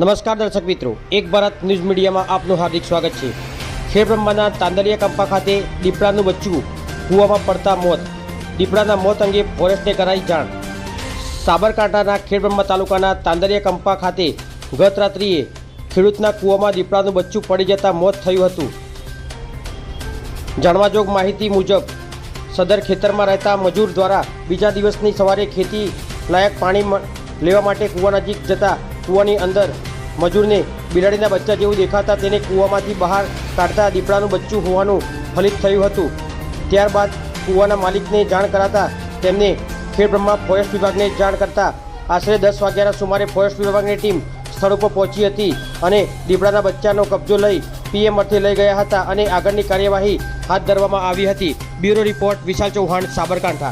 નમસ્કાર દર્શક મિત્રો, એક ભારત ન્યૂઝ મીડિયામાં આપનું હાર્દિક સ્વાગત છે. ખેડબ્રહ્માના તાંદલિયા કંપા ખાતે દીપડાનું બચ્ચું કૂવામાં પડતા મોત. દીપડાના મોત અંગે ફોરેસ્ટને કરાઈ જાણ. સાબરકાંઠાના ખેડબ્રહ્મા તાલુકાના તાંદલિયા કંપા ખાતે ગત રાત્રિએ ખેડૂતના કૂવામાં દીપડાનું બચ્ચું પડી જતાં મોત થયું હતું. જાણવાજોગ માહિતી મુજબ, સદર ખેતરમાં રહેતા મજૂર દ્વારા બીજા દિવસની સવારે ખેતી લાયક પાણી લેવા માટે કૂવા નજીક જતા કૂવાની અંદર મજૂરને બિલાડીના બચ્ચા જેવું દેખાતા તેને કૂવામાંથી બહાર કાઢતા દીપડાનું બચ્ચું હોવાનું ફલિત થયું હતું. ત્યારબાદ કૂવાના માલિકને જાણ કરાતા તેમને ખેડબ્રહ્મા ફોરેસ્ટ વિભાગને જાણ કરતા આશરે દસ વાગ્યાના સુમારે ફોરેસ્ટ વિભાગની ટીમ સ્થળ ઉપર પહોંચી હતી અને દીપડાના બચ્ચાનો કબજો લઈ પીએમ અર્થે લઈ ગયા હતા અને આગળની કાર્યવાહી હાથ ધરવામાં આવી હતી. Bureau report Vishal Chauhan, Sabarkantha.